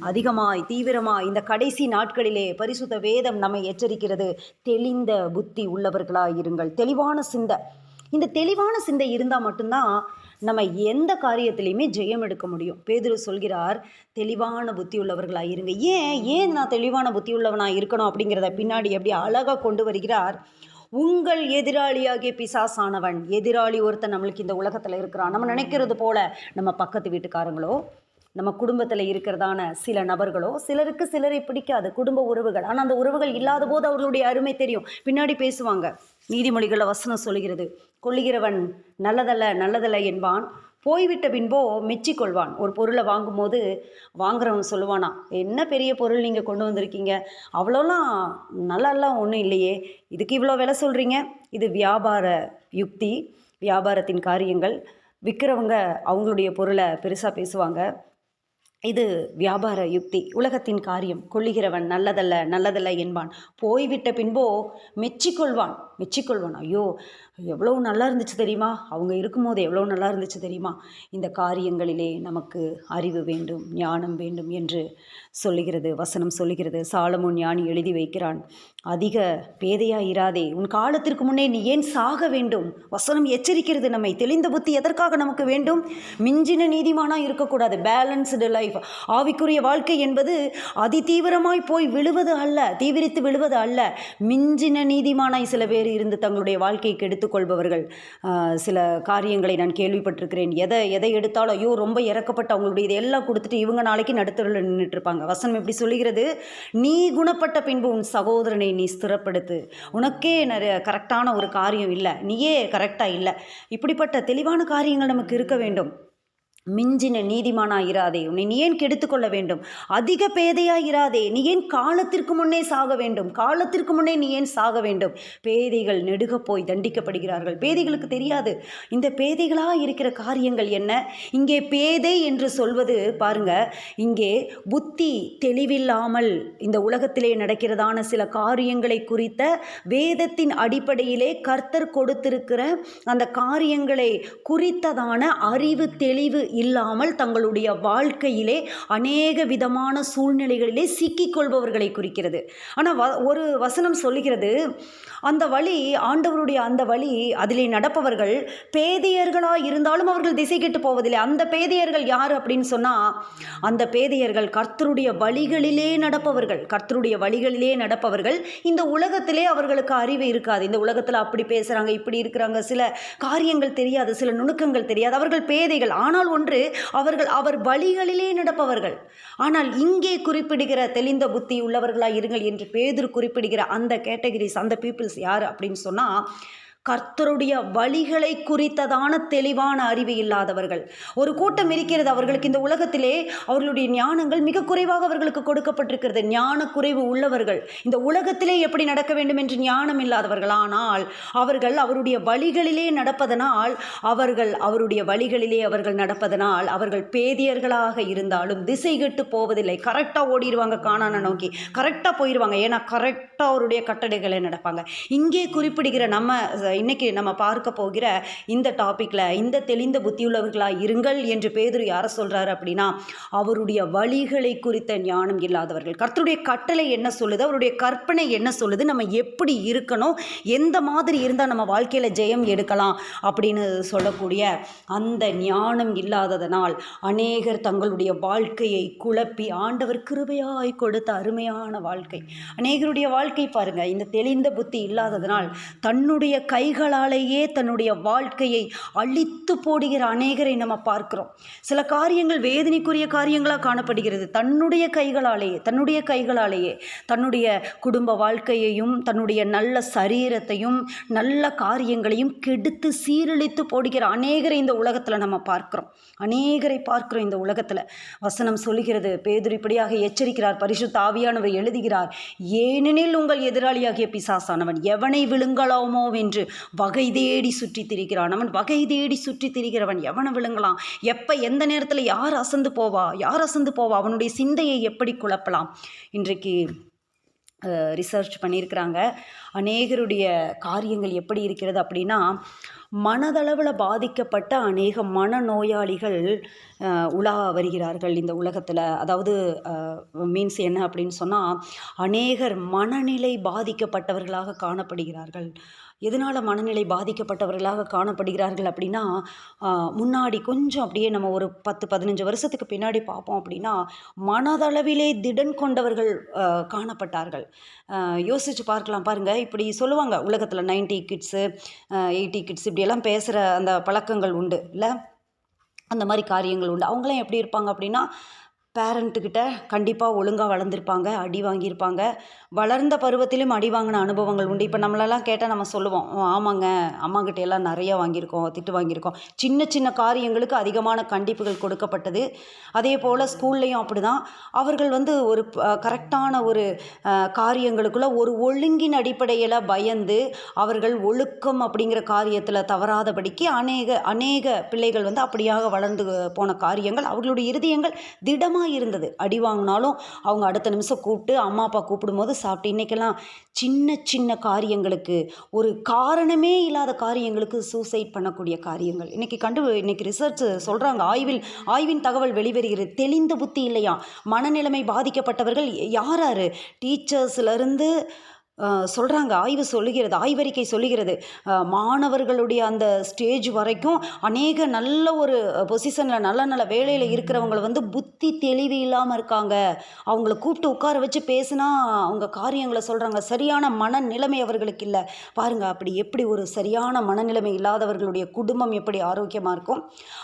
அதிகமாய் தீவிரமாய் இந்த கடைசி நாட்களிலே பரிசுத்த வேதம் நம்மை எச்சரிக்கிறது. தெளிந்த புத்தி உள்ளவர்களாய் இருங்கள். தெளிவான சிந்தை. இந்த தெளிவான சிந்தை இருந்தால் மட்டும்தான் நம்ம எந்த காரியத்திலையுமே ஜெயம் எடுக்க முடியும். பேதுரு சொல்கிறார் தெளிவான புத்தி உள்ளவர்களாக இருங்க ஏன்? ஏன் நான் தெளிவான புத்தி உள்ளவனாக இருக்கணும் அப்படிங்கிறத பின்னாடி எப்படி அழகாக கொண்டு வருகிறார்? உங்கள் எதிராளியாகிய பிசாசானவன். எதிராளி ஒருத்தன் நம்மளுக்கு இந்த உலகத்தில் இருக்கிறான். நம்ம நினைக்கிறது போல நம்ம பக்கத்து வீட்டுக்காரங்களோ நம்ம குடும்பத்தில் இருக்கிறதான சில நபர்களோ சிலருக்கு சிலரை பிடிக்காது குடும்ப உறவுகள். ஆனால் அந்த உறவுகள் இல்லாத போது அவர்களுடைய அருமை தெரியும். பின்னாடி பேசுவாங்க. நீதிமொழிகளில் வசனம் சொல்கிறது கொள்ளுகிறவன் நல்லதல்ல நல்லதல்ல என்பான். போய்விட்ட பின்போ மெச்சிக்கொள்வான். ஒரு பொருளை வாங்கும்போது வாங்குறவன் சொல்லுவானா என்ன பெரிய பொருள் நீங்கள் கொண்டு வந்திருக்கீங்க? அவ்வளோலாம் நல்லாலாம் ஒன்றும் இல்லையே. இதுக்கு இவ்வளோ விலை சொல்கிறீங்க இது வியாபார யுக்தி வியாபாரத்தின் காரியங்கள். விற்கிறவங்க அவங்களுடைய பொருளை பெருசாக பேசுவாங்க. இது வியாபார யுக்தி. உலகத்தின் காரியம் கொள்ளுகிறவன் நல்லதல்ல நல்லதல்ல என்பான். போய்விட்ட பின்போ மெச்சிக்கொள்வான். மெச்சிக்கொள்வான். ஐயோ எவ்வளோ நல்லா இருந்துச்சு தெரியுமா? அவங்க இருக்கும்போது எவ்வளோ நல்லா இருந்துச்சு தெரியுமா? இந்த காரியங்களிலே நமக்கு அறிவு வேண்டும் ஞானம் வேண்டும் என்று சொல்லுகிறது வசனம் சொல்லுகிறது. சாலமோன் ஞானி எழுதி வைக்கிறான். அதிக பேதையாக இராதே உன் காலத்திற்கு முன்னே நீ ஏன் சாக வேண்டும்? வசனம் எச்சரிக்கிறது நம்மை. தெளிந்த புத்தி எதற்காக நமக்கு வேண்டும்? மிஞ்சின நீதிமானாக இருக்கக்கூடாது. பேலன்ஸ்டு லைஃப் ஆவிக்குரிய வாழ்க்கை என்பது அதி தீவிரமாய் போய் விழுவது அல்ல தீவிரித்து விழுவது அல்ல. மிஞ்சின நீதிமானாய் சில பேர் இருந்து தங்களுடைய வாழ்க்கைக்கு எடுத்துக்கொள்பவர்கள் சில காரியங்களை நான் கேள்விப்பட்டிருக்கிறேன். எதை எதை எடுத்தாலும் ஐயோ ரொம்ப இறக்கப்பட்டு அவங்களுடைய இதெல்லாம் கொடுத்துட்டு இவங்க நாளைக்கு நடுத்தரில் நின்றுட்டுருப்பாங்க வசனம் எப்படி சொல்லுகிறது? நீ குணப்பட்ட பின்பு உன் சகோதரனை நீ ஸ்திரப்படுத்து. உனக்கே நிறைய கரெக்டான ஒரு காரியம் இல்லை. நீயே கரெக்டாக இல்லை. இப்படிப்பட்ட தெளிவான காரியங்கள் நமக்கு இருக்க வேண்டும். மிஞ்சின நீதிமானாயிராதே உன்னை நீ ஏன் கெடுத்துக்கொள்ள வேண்டும்? அதிக பேதையாயிராதே நீ ஏன் காலத்திற்கு முன்னே சாக வேண்டும்? காலத்திற்கு முன்னே நீ ஏன் சாக வேண்டும்? பேதைகள் நெடுக போய் தண்டிக்கப்படுகிறார்கள். பேதைகளுக்கு தெரியாது. இந்த பேதைகளாக இருக்கிற காரியங்கள் என்ன? இங்கே பேதை என்று சொல்வது பாருங்க இங்கே புத்தி தெளிவில்லாமல் இந்த உலகத்திலே நடக்கிறதான சில காரியங்களை குறித்த வேதத்தின் அடிப்படையிலே கர்த்தர் கொடுத்திருக்கிற அந்த காரியங்களை குறித்ததான அறிவு தெளிவு இல்லாமல் தங்களுடைய வாழ்க்கையிலே அநேக விதமான சூழ்நிலைகளிலே சிக்கிக்கொள்பவர்களை குறிக்கிறது. ஆனால் வ ஒரு வசனம் சொல்லுகிறது அந்த வழி ஆண்டவருடைய அந்த வழி அதிலே நடப்பவர்கள் பேதையர்களாக இருந்தாலும் அவர்கள் திசை கெட்டு போவதில்லை. அந்த பேதையர்கள் யார்? அப்படின்னு சொன்னால் அந்த பேதையர்கள் கர்த்தருடைய வழிகளிலே நடப்பவர்கள். கர்த்தருடைய வழிகளிலே நடப்பவர்கள் இந்த உலகத்திலே அவர்களுக்கு அறிவு இருக்காது. இந்த உலகத்தில் அப்படி பேசுகிறாங்க இப்படி இருக்கிறாங்க. சில காரியங்கள் தெரியாது சில நுணுக்கங்கள் தெரியாது. அவர்கள் பேதைகள். ஆனால் ஒன்று அவர்கள் அவர் வழிகளிலே நடப்பவர்கள். ஆனால் இங்கே குறிப்பிடுகிற தெளிந்த புத்தி உள்ளவர்களாக இருங்கள் என்று பேதர் குறிப்பிடுகிற அந்த கேட்டகரிஸ் அந்த பீப்புள்ஸ் யார் அப்படின்னு சொன்னால் கர்த்தருடைய வழிகளை குறித்ததான தெளிவான அறிவு இல்லாதவர்கள். ஒரு கூட்டம் இருக்கிறது அவர்களுக்கு இந்த உலகத்திலே அவர்களுடைய ஞானங்கள் மிக குறைவாக அவர்களுக்கு கொடுக்கப்பட்டிருக்கிறது. ஞான குறைவு உள்ளவர்கள். இந்த உலகத்திலே எப்படி நடக்க வேண்டும் என்று ஞானம் இல்லாதவர்கள். ஆனால் அவர்கள் அவருடைய வழிகளிலே நடப்பதனால் அவர்கள் அவருடைய வழிகளிலே அவர்கள் நடப்பதனால் அவர்கள் பேதியர்களாக இருந்தாலும் திசை கெட்டு போவதில்லை. கரெக்டாக ஓடிடுவாங்க காணான நோக்கி. கரெக்டாக போயிடுவாங்க ஏன்னா கரெக்டாக அவருடைய கட்டளைகளை நடப்பாங்க. இங்கே குறிப்பிடுகிற நம்ம இன்னைக்கு நம்ம பார்க்க போகிற இந்த டாப்பிக்கில் இந்த தெளிந்த புத்தியுள்ளவர்களாக இருங்கள் என்று பேதுரு யாரை சொல்கிறாரு அப்படின்னா அவருடைய வழிகளை குறித்த ஞானம் இல்லாதவர்கள். கர்த்தருடைய கட்டளை என்ன சொல்லுது? அவருடைய கற்பனை என்ன சொல்லுது? நம்ம எப்படி இருக்கணும்? எந்த மாதிரி இருந்தால் நம்ம வாழ்க்கையில் ஜெயம் எடுக்கலாம்? அப்படின்னு சொல்லக்கூடிய அந்த ஞானம் இல்லாததனால் அநேகர் தங்களுடைய வாழ்க்கையை குழப்பி ஆண்டவர் கிருபையாய் கொடுத்த அருமையான வாழ்க்கை. அநேகருடைய வாழ்க்கை பாருங்க இந்த தெளிந்த புத்தி இல்லாததனால் தன்னுடைய கை கைகளாலேயே தன்னுடைய வாழ்க்கையை அழித்து போடுகிற அநேகரை நம்ம பார்க்கிறோம். சில காரியங்கள் வேதனைக்குரிய காரியங்களாக காணப்படுகிறது. தன்னுடைய கைகளாலேயே தன்னுடைய கைகளாலேயே தன்னுடைய குடும்ப வாழ்க்கையையும் தன்னுடைய நல்ல சரீரத்தையும் நல்ல காரியங்களையும் கெடுத்து சீரழித்து போடுகிற அநேகரை இந்த உலகத்தில் நம்ம பார்க்கிறோம். அநேகரை பார்க்கிறோம் இந்த உலகத்தில். வசனம் சொல்லுகிறது பேதுரு இப்படியாக எச்சரிக்கிறார் பரிசு தாவியானவர் எழுதுகிறார் ஏனெனில் உங்கள் எதிராளியாகிய பிசாசானவன் எவனை விழுங்கலாமோ? என்று வகை தேடி சுற்றி திரிகிறான் அவன். வகை தேடி சுற்றி திரிகிறவன் எவனை விழுங்கலாம்? எப்போ எந்த நேரத்தில் யார் அசந்து போவா? யார் அசந்து போவா? அவனுடைய சிந்தையை எப்படி குழப்பலாம்? இன்றைக்கு ரிசர்ச் பண்ணியிருக்கிறாங்க. அநேகருடைய காரியங்கள் எப்படி இருக்கிறது அப்படின்னா மனதளவில் பாதிக்கப்பட்ட அநேக மனநோயாளிகள் உலா வருகிறார்கள் இந்த உலகத்தில். அதாவது மீன்ஸ் என்ன அப்படின்னு சொன்னால் அநேகர் மனநிலை பாதிக்கப்பட்டவர்களாக காணப்படுகிறார்கள். எதனால் மனநிலை பாதிக்கப்பட்டவர்களாக காணப்படுகிறார்கள் அப்படின்னா முன்னாடி கொஞ்சம் அப்படியே நம்ம ஒரு பத்து பதினஞ்சு வருஷத்துக்கு பின்னாடி பார்ப்போம் அப்படின்னா மனதளவிலே திடன் கொண்டவர்கள் காணப்பட்டார்கள். யோசித்து பார்க்கலாம். பாருங்கள் இப்படி சொல்லுவாங்க உலகத்தில் நைன்டி கிட்ஸு எயிட்டி கிட்ஸ் இப்படியெல்லாம் பேசுகிற அந்த பழக்கங்கள் உண்டு இல்லை? அந்த மாதிரி காரியங்கள் உண்டு. அவங்களாம் எப்படி இருப்பாங்க அப்படின்னா பேரண்ட்டுக்கிட்ட கண்டிப்பாக ஒழுங்காக வளர்ந்துருப்பாங்க அடி வாங்கியிருப்பாங்க. வளர்ந்த பருவத்திலும் அடி வாங்கின அனுபவங்கள் உண்டு. இப்போ நம்மளெல்லாம் கேட்டால் நம்ம சொல்லுவோம் "ஓ, ஆமாங்க அம்மாக்கிட்ட எல்லாம் நிறைய வாங்கியிருக்கோம் திட்டு வாங்கியிருக்கோம். சின்ன சின்ன காரியங்களுக்கு அதிகமான கண்டிப்புகள் கொடுக்கப்பட்டது. அதே போல் ஸ்கூல்லையும் அப்படி தான் அவர்கள் வந்து ஒரு கரெக்டான ஒரு காரியங்களுக்குள்ளே காரியங்களுக்குள்ள ஒரு ஒழுங்கின் அடிப்படையில் பயந்து அவர்கள் ஒழுக்கம் அப்படிங்கிற காரியத்தில் தவறாதபடிக்கு அநேக அநேக பிள்ளைகள் வந்து அப்படியாக வளர்ந்து போன காரியங்கள் அவர்களுடைய இருதயங்கள் திடமாக இருந்தது. அடி வாங்கினாலும் அவங்க அடுத்த நிமிஷம் கூப்பிட்டு அம்மா அப்பா கூப்பிடும்போது சாப்பிட்டு இன்றைக்கெல்லாம் சின்ன சின்ன காரியங்களுக்கு ஒரு காரணமே இல்லாத காரியங்களுக்கு சூசைட் பண்ணக்கூடிய காரியங்கள். இன்றைக்கி கண்டு இன்றைக்கி ரிசர்ச் சொல்கிறாங்க ஆய்வில் ஆய்வின் தகவல் வெளிவருகிறது. தெளிந்த புத்தி இல்லையா? மனநிலைமை பாதிக்கப்பட்டவர்கள் யார் யார்? டீச்சர்ஸ்லேருந்து சொல்கிறாங்க ஆய்வு சொல்லுகிறது ஆய்வறிக்கை சொல்லுகிறது. மாணவர்களுடைய அந்த ஸ்டேஜ் வரைக்கும் அநேக நல்ல ஒரு பொசிஷனில் நல்ல நல்ல வேலையில் இருக்கிறவங்கள வந்து புத்தி தெளிவு இல்லாமல் இருக்காங்க. அவங்கள கூப்பிட்டு உட்கார வச்சு பேசினா அவங்க காரியங்களை சொல்கிறாங்க சரியான மனநிலைமை அவர்களுக்கு இல்லை. பாருங்கள் அப்படி எப்படி ஒரு சரியான மனநிலைமை இல்லாதவர்களுடைய குடும்பம் எப்படி ஆரோக்கியமாக இருக்கும்?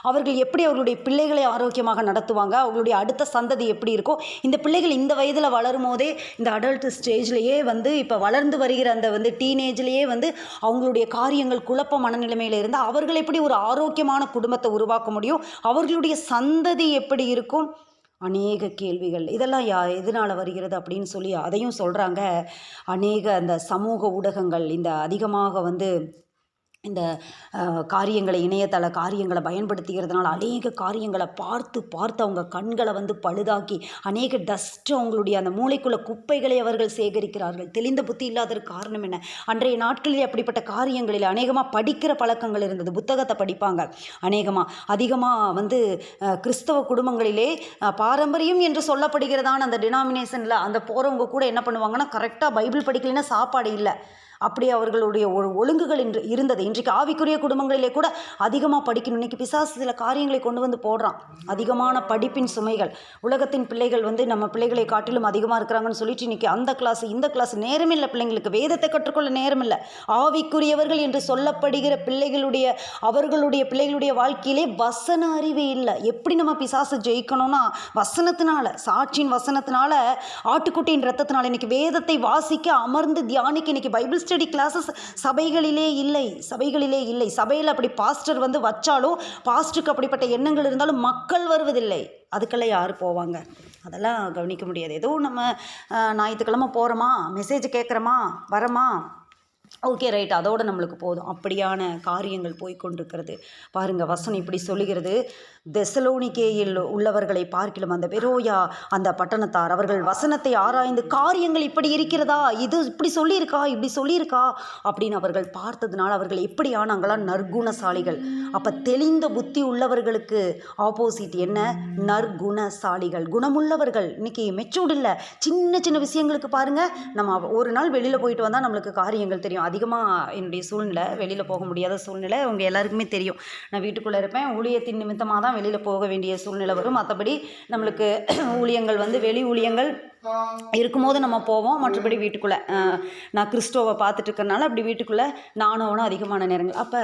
அவர்கள் எப்படி அவர்களுடைய பிள்ளைகளை ஆரோக்கியமாக நடத்துவாங்க? அவங்களுடைய அடுத்த சந்ததி எப்படி இருக்கும்? இந்த பிள்ளைகள் இந்த வயதில் வளரும் போதே இந்த அடல்ட் ஸ்டேஜ்லேயே வந்து இப்போ வளர்ந்து வருகிற அந்த வந்து டீனேஜ்லேயே வந்து அவங்களுடைய காரியங்கள் குழப்ப மனநிலைமையில் இருந்து அவர்கள் எப்படி ஒரு ஆரோக்கியமான குடும்பத்தை உருவாக்க முடியும்? அவர்களுடைய சந்ததி எப்படி இருக்கும்? அநேக கேள்விகள். இதெல்லாம் யா எதனால் வருகிறது அப்படின்னு சொல்லி அதையும் சொல்கிறாங்க அநேக அந்த சமூக ஊடகங்கள் இந்த அதிகமாக வந்து இந்த காரியங்களை இணையதள காரியங்களை பயன்படுத்திக்கிறதுனால அநேக காரியங்களை பார்த்து பார்த்து அவங்க கண்களை வந்து பழுதாக்கி அநேக டஸ்ட் அவங்களுடைய அந்த மூளைக்குள்ள குப்பைகளை அவர்கள் சேகரிக்கிறார்கள். தெளிந்த புத்தி இல்லாததற்கு காரணம் என்ன? அன்றைய நாட்களில் அப்படிப்பட்ட காரியங்களில் அநேகமாக படிக்கிற பழக்கங்கள் இருந்தது. புத்தகத்தை படிப்பாங்க. அநேகமாக அதிகமாக வந்து கிறிஸ்தவ குடும்பங்களிலே பாரம்பரியம் என்று சொல்லப்படுகிறதான அந்த டினாமினேஷனில் அந்த போகிறவங்க கூட என்ன பண்ணுவாங்கன்னா கரெக்டாக பைபிள் படிக்கலைன்னா சாப்பாடு இல்லை. அப்படி அவர்களுடைய ஒரு ஒழுங்குகள் இன்று இருந்தது. இன்றைக்கு ஆவிக்குரிய குடும்பங்களிலே கூட அதிகமாக படிக்கணும். இன்னைக்கு பிசாசு சில காரியங்களை கொண்டு வந்து போடுறான். அதிகமான படிப்பின் சுமைகள். உலகத்தின் பிள்ளைகள் வந்து நம்ம பிள்ளைகளை காட்டிலும் அதிகமாக இருக்கிறாங்கன்னு சொல்லிட்டு இன்னைக்கு அந்த கிளாஸ் இந்த கிளாஸ் நேரமில்லை பிள்ளைங்களுக்கு. வேதத்தை கற்றுக்கொள்ள நேரம் இல்லை. ஆவிக்குரியவர்கள் என்று சொல்லப்படுகிற பிள்ளைகளுடைய அவர்களுடைய பிள்ளைகளுடைய வாழ்க்கையிலே வசன அறிவே இல்லை. எப்படி நம்ம பிசாசு ஜெயிக்கணும்னா வசனத்தினால சாட்சியின் வசனத்தினால ஆட்டுக்குட்டியின் ரத்தத்தினால இன்னைக்கு வேதத்தை வாசிக்க அமர்ந்து தியானிக்க இன்னைக்கு பைபிள் ஸ்டடி கிளாஸஸ் சபைகளிலே இல்லை சபைகளிலே இல்லை. சபையில் அப்படி பாஸ்டர் வந்து வச்சாலும் பாஸ்டருக்கு அப்படிப்பட்ட எண்ணங்கள் இருந்தாலும் மக்கள் வருவதில்லை. அதுக்கெல்லாம் யார் போவாங்க? அதெல்லாம் கவனிக்க முடியாது. ஏதோ நம்ம ஞாயிற்றுக்கிழமை போகிறோமா மெசேஜ் கேட்குறோமா வரமா? ஓகே ரைட் அதோட நம்மளுக்கு போதும். அப்படியான காரியங்கள் போய் கொண்டிருக்கிறது. பாருங்க வசனம் இப்படி சொல்லுகிறது. தெசலோனிக்கேயில் உள்ளவர்களை பார்க்கிலும் அந்த பெரோயா அந்த பட்டணத்தார் அவர்கள் வசனத்தை ஆராய்ந்து காரியங்கள் இப்படி இருக்கிறதா? இது இப்படி சொல்லியிருக்கா? இப்படி சொல்லியிருக்கா? அப்படின்னு அவர்கள் பார்த்ததுனால அவர்கள் எப்படி ஆனாங்களா நற்குணசாலிகள். அப்போ தெளிந்த புத்தி உள்ளவர்களுக்கு ஆப்போசிட் என்ன? நற்குணசாலிகள். குணமுள்ளவர்கள். இன்னைக்கு மெச்சூர்டு இல்லை. சின்ன சின்ன விஷயங்களுக்கு பாருங்கள் நம்ம ஒரு நாள் வெளியில் போயிட்டு வந்தால் நம்மளுக்கு காரியங்கள் தெரியும். அதிகமாக என்னுடைய சூழ்நிலை வெளியில் போக முடியாத சூழ்நிலை உங்க எல்லாருக்குமே தெரியும். நான் வீட்டுக்குள்ளே இருப்பேன். ஊழியத்தின் நிமித்தமாக தான் வெளியில் போக வேண்டிய சூழ்நிலை வரும். மற்றபடி நம்மளுக்கு ஊழியங்கள் வந்து வெளி ஊழியங்கள் இருக்கும்போது நம்ம போவோம் மற்றபடி வீட்டுக்குள்ளே நான் கிறிஸ்டோவை பார்த்துட்டு இருக்கிறனால அப்படி வீட்டுக்குள்ளே நானும் அவனும் அதிகமான நேரங்கள். அப்போ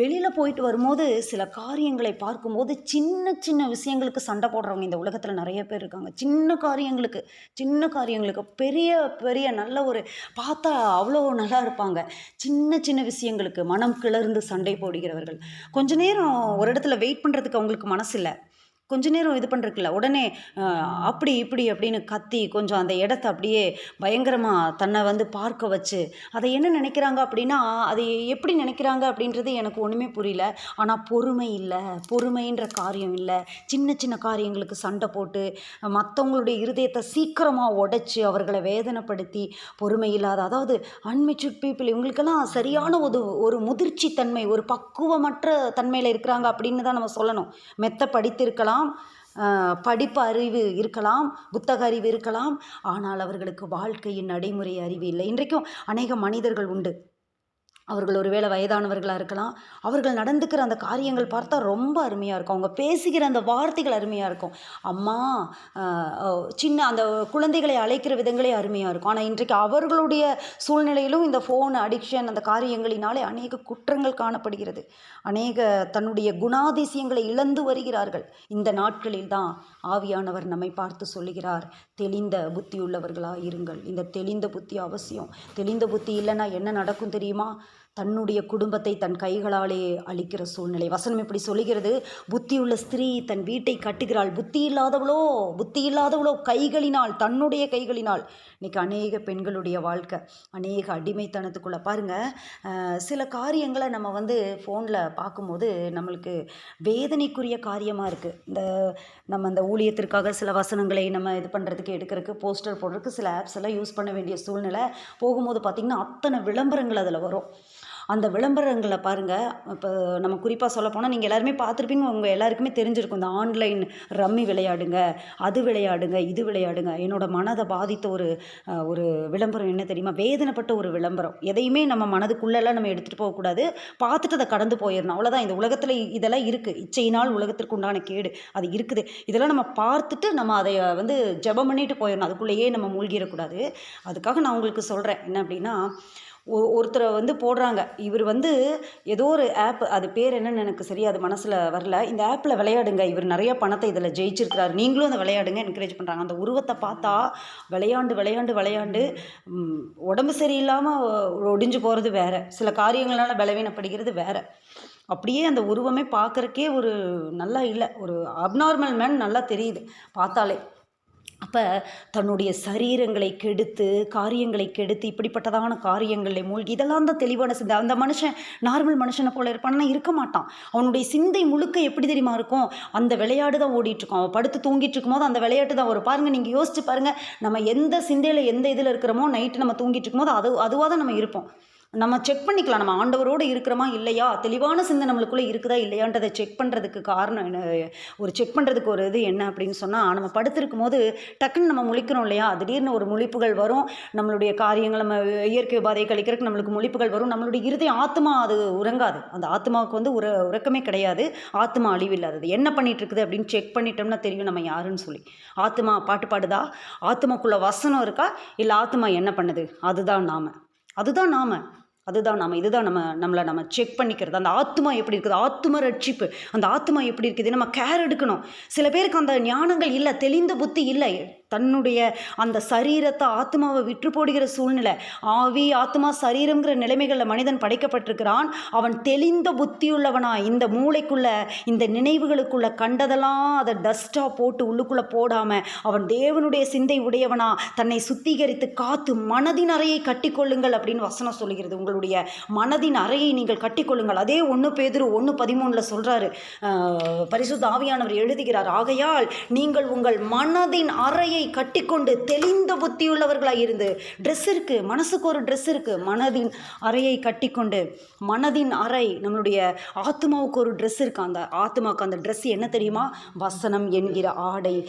வெளியில் போயிட்டு வரும்போது சில காரியங்களை பார்க்கும்போது சின்ன சின்ன விஷயங்களுக்கு சண்டை போடுறவங்க இந்த உலகத்தில் நிறைய பேர் இருக்காங்க. சின்ன காரியங்களுக்கு சின்ன காரியங்களுக்கு பெரிய பெரிய நல்ல ஒரு பார்த்தா அவ்வளோ நல்லா இருப்பாங்க. சின்ன சின்ன விஷயங்களுக்கு மனம் கிளர்ந்து சண்டை போடுகிறவர்கள். கொஞ்ச நேரம் ஒரு இடத்துல வெயிட் பண்ணுறதுக்கு அவங்களுக்கு மனசு இல்லை கொஞ்ச நேரம் இது பண்ணுறதுக்குல உடனே அப்படி இப்படி அப்படின்னு கத்தி கொஞ்சம் அந்த இடத்த அப்படியே பயங்கரமாக தன்னை வந்து பார்க்க வச்சு அதை என்ன நினைக்கிறாங்க அப்படின்னா அதை எப்படி நினைக்கிறாங்க அப்படின்றது எனக்கு ஒன்றுமே புரியல. ஆனால் பொறுமை இல்லை. பொறுமைன்ற காரியம் இல்லை. சின்ன சின்ன காரியங்களுக்கு சண்டை போட்டு மற்றவங்களுடைய இருதயத்தை சீக்கிரமாக உடைச்சி அவர்களை வேதனைப்படுத்தி பொறுமை இல்லாத அதாவது அன்மெச்சூர்ட் பீப்புள் இவங்களுக்கெல்லாம் சரியான ஒரு ஒரு முதிர்ச்சி தன்மை ஒரு பக்குவமற்ற தன்மையில் இருக்கிறாங்க அப்படின்னு தான் நம்ம சொல்லணும். மெத்த படித்திருக்கலாம் இருக்கலாம். படிப்பு அறிவு இருக்கலாம் புத்தக அறிவு இருக்கலாம். ஆனால் அவர்களுக்கு வாழ்க்கையின் நடைமுறை அறிவு இல்லை. இன்றைக்கும் அநேக மனிதர்கள் உண்டு. அவர்கள் ஒருவேளை வயதானவர்களாக இருக்கலாம். அவர்கள் நடந்துக்கிற அந்த காரியங்கள் பார்த்தா ரொம்ப அருமையாக இருக்கும். அவங்க பேசுகிற அந்த வார்த்தைகள் அருமையாக இருக்கும். அம்மா சின்ன அந்த குழந்தைகளை அழைக்கிற விதங்களே அருமையாக இருக்கும். ஆனால் இன்றைக்கு அவர்களுடைய சூழ்நிலையிலும் இந்த ஃபோன் அடிக்ஷன் அந்த காரியங்களினாலே அநேக குற்றங்கள் காணப்படுகிறது. அநேக தன்னுடைய குணாதிசயங்களை இழந்து வருகிறார்கள். இந்த நாட்களில் தான் ஆவியானவர் நம்மை பார்த்து சொல்லுகிறார் தெளிந்த புத்தி உள்ளவர்களாக இருங்கள். இந்த தெளிந்த புத்தி அவசியம். தெளிந்த புத்தி இல்லைன்னா என்ன நடக்கும் தெரியுமா? தன்னுடைய குடும்பத்தை தன் கைகளாலே அழிக்கிற சூழ்நிலை. வசனம் இப்படி சொல்லுகிறது புத்தியுள்ள ஸ்திரீ தன் வீட்டை கட்டுகிறாள். புத்தி இல்லாதவளோ புத்தி இல்லாதவளோ கைகளினால் தன்னுடைய கைகளினால். இன்றைக்கி அநேக பெண்களுடைய வாழ்க்கை அநேக அடிமைத்தனத்துக்குள்ளே. பாருங்கள் சில காரியங்களை நம்ம வந்து ஃபோனில் பார்க்கும்போது நம்மளுக்கு வேதனைக்குரிய காரியமாக இருக்குது இந்த நம்ம அந்த ஊழியத்திற்காக சில வசனங்களை நம்ம இது பண்ணுறதுக்கு எடுக்கிறதுக்கு போஸ்டர் போடுறதுக்கு சில ஆப்ஸ் எல்லாம் யூஸ் பண்ண வேண்டிய சூழ்நிலை போகும்போது பார்த்திங்கன்னா அத்தனை விளம்பரங்கள் அதில் வரும். அந்த விளம்பரங்களை பாருங்கள் இப்போ நம்ம குறிப்பாக சொல்ல போனால் நீங்கள் எல்லாருமே பார்த்துருப்பீங்க. உங்கள் எல்லாருக்குமே தெரிஞ்சிருக்கும். இந்த ஆன்லைன் ரம்மி விளையாடுங்க அது விளையாடுங்க இது விளையாடுங்க. என்னோட மனதை பாதித்த ஒரு ஒரு விளம்பரம் என்ன தெரியுமா? வேதனைப்பட்ட ஒரு விளம்பரம். எதையுமே நம்ம மனதுக்குள்ளெல்லாம் நம்ம எடுத்துகிட்டு போகக்கூடாது. பார்த்துட்டு அதை கடந்து போயிடணும். அவ்வளோதான் இந்த உலகத்தில் இதெல்லாம் இருக்குது இச்சையினால் உலகத்திற்கு உண்டான கேடு. அது இருக்குது. இதெல்லாம் நம்ம பார்த்துட்டு நம்ம அதை வந்து ஜெபம் பண்ணிட்டு போயிடணும். அதுக்குள்ளேயே நம்ம மூழ்கிடக்கூடாது. அதுக்காக நான் உங்களுக்கு சொல்கிறேன் என்ன அப்படின்னா ஒருத்தரை வந்து போடுறாங்க. இவர் வந்து ஏதோ ஒரு ஆப் அது பேர் என்னன்னு எனக்கு சரியா அது மனசில் வரல. இந்த ஆப்பில் விளையாடுங்க. இவர் நிறைய பணத்தை இதில் ஜெயிச்சிருக்கிறாரு. நீங்களும் அந்த விளையாடுங்க என்கரேஜ் பண்ணுறாங்க அந்த உருவத்தை பார்த்தா விளையாண்டு விளையாண்டு விளையாண்டு உடம்பு சரியில்லாமல் ஒடிஞ்சு போகிறது வேறு. சில காரியங்களால் பலவீனப்படுகிறது வேறு. அப்படியே அந்த உருவமே பார்க்குறக்கே ஒரு நல்லா இல்லை. ஒரு அப்நார்மல் மேன் நல்லா தெரியுது பார்த்தாலே. அப்போ தன்னுடைய சரீரங்களை கெடுத்து காரியங்களை கெடுத்து இப்படிப்பட்டதான காரியங்களில் மூழ்கி இதெல்லாம் தான் தெளிவான சிந்தை. அந்த மனுஷன் நார்மல் மனுஷனை போல இருப்பான்னா இருக்க மாட்டான். அவனுடைய சிந்தை முழுக்க எப்படி தெரியுமா இருக்கும்? அந்த விளையாடு தான் ஓடிட்டுருக்கும் அவன் படுத்து தூங்கிட்டு இருக்கும்போது அந்த விளையாட்டு தான் வரும். பாருங்கள் நீங்கள் யோசிச்சு பாருங்கள் நம்ம எந்த சிந்தையில் எந்த இதில் இருக்கிறோமோ நைட்டு நம்ம தூங்கிட்டு இருக்கும்போது அது அதுவாக தான் நம்ம இருப்போம். நம்ம செக் பண்ணிக்கலாம். நம்ம ஆண்டவரோடு இருக்கிறோமா இல்லையா? தெளிவான சிந்தை நம்மளுக்குள்ளே இருக்குதா இல்லையான்றதை செக் பண்ணுறதுக்கு காரணம் என்ன? ஒரு செக் பண்ணுறதுக்கு ஒரு இது என்ன அப்படின்னு சொன்னால் நம்ம படுத்திருக்கும் போது டக்குன்னு நம்ம முழிக்கிறோம் இல்லையா? திடீர்னு ஒரு முழிப்புகள் வரும். நம்மளுடைய காரியங்கள் நம்ம இயற்கை உபாதையை கழிக்கிறதுக்கு நம்மளுக்கு முழிப்புகள் வரும். நம்மளுடைய இறுதி ஆத்மா அது உறங்காது. அந்த ஆத்மாவுக்கு வந்து உற உறக்கமே கிடையாது. ஆத்மா அழிவில்லாதது. என்ன பண்ணிட்டு இருக்குது அப்படின்னு செக் பண்ணிட்டோம்னா தெரியும் நம்ம யாருன்னு சொல்லி. ஆத்மா பாட்டு பாடுதா? ஆத்மாக்குள்ளே வசனம் இருக்கா? இல்லை ஆத்மா என்ன பண்ணுது? அதுதான் நாம. அதுதான் நாம். அதுதான் நம்ம இதுதான் நம்ம நம்மளை நம்ம செக் பண்ணிக்கிறது. அந்த ஆத்மா எப்படி இருக்குது? ஆத்ம ரட்சிப்பு. அந்த ஆத்மா எப்படி இருக்குது? நம்ம கேர் எடுக்கணும். சில பேருக்கு அந்த ஞானங்கள் இல்லை தெளிந்த புத்தி இல்லை. தன்னுடைய அந்த சரீரத்தை ஆத்மாவை விற்று போடுகிற சூழ்நிலை. ஆவி ஆத்மா சரீரங்கிற நிலைமைகளில் மனிதன் படைக்கப்பட்டிருக்கிறான். அவன் தெளிந்த புத்தியுள்ளவனா இந்த மூளைக்குள்ள இந்த நினைவுகளுக்குள்ள கண்டதெல்லாம் அதை டஸ்ட்டாக போட்டு உள்ளுக்குள்ளே போடாமல் அவன் தேவனுடைய சிந்தை உடையவனா தன்னை சுத்திகரித்து காத்து மனதின் அறையை கட்டிக்கொள்ளுங்கள் அப்படின்னு வசனம் சொல்லுகிறது. உங்களுடைய மனதின் அறையை நீங்கள் கட்டிக்கொள்ளுங்கள். அதே ஒன்று பேதிரு ஒன்று பதிமூணில் சொல்கிறாரு பரிசுத்த ஆவியானவர் எழுதுகிறார். ஆகையால் நீங்கள் உங்கள் மனதின் அறையை கட்டிக்கொண்டு தெளிந்த புத்தியுள்ளவர்களாக இருந்து ட்ரெஸ் இருக்குது மனசுக்கு ஒரு ட்ரெஸ் இருக்குது மனதின் அறையை கட்டிக்கொண்டு மனதின் அறை நம்மளுடைய ஆத்மாவுக்கு ஒரு ட்ரெஸ் இருக்கு அந்த ஆத்மாவுக்கு அந்த ட்ரெஸ் என்ன தெரியுமா? வசனம் என்கிற ஆடை.